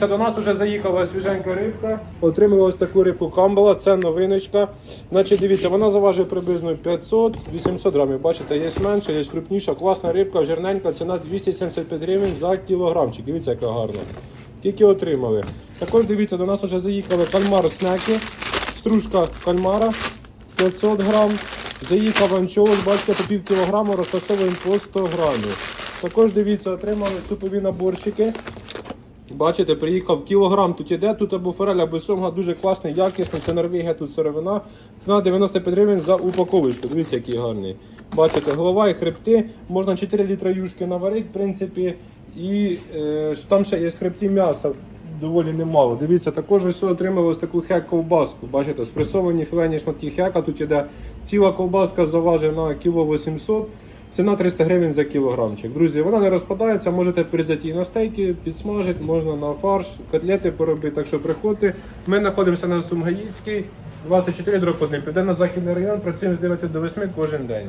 Це до нас вже заїхала свіженька рибка. Отримали ось таку рибку камбала, це новиночка. Значить, дивіться, вона заважує приблизно 500-800 грамів. Бачите, є менше, є крупніша, класна рибка, жирненька, ціна 275 гривень за кілограмчик. Дивіться, яка гарна. Тільки отримали. Також дивіться, до нас вже заїхали кальмар снеки, стружка кальмара 500 грам. Заїхав анчоус, бачите, по пів кілограма розтасовуємо по 100 грамів. Також дивіться, отримали супові наборчики. Бачите, приїхав кілограм тут іде, тут або форель, або сьомга, дуже класний, якісний, це Норвегія, тут сировина. Ціна 95 гривень за упаковочку. Дивіться, який гарний. Бачите, голова і хребти. Можна 4 літра юшки наварити, в принципі. І е, там ще є хребті м'яса. Доволі немало. Дивіться, також ось отримали ось таку хек ковбаску. Бачите, спресовані філейні шматки хека. Тут іде ціла ковбаска заважить на кіло 800. Ціна 300 гривень за кілограмчик. Друзі, вона не розпадається, можете порізати її на стейки, підсмажити, можна на фарш, котлети поробити. Так що приходьте. Ми знаходимося на Сумгаїцькій, 24 дроп 1, південно-західний район, працюємо з 9 до 8 кожен день.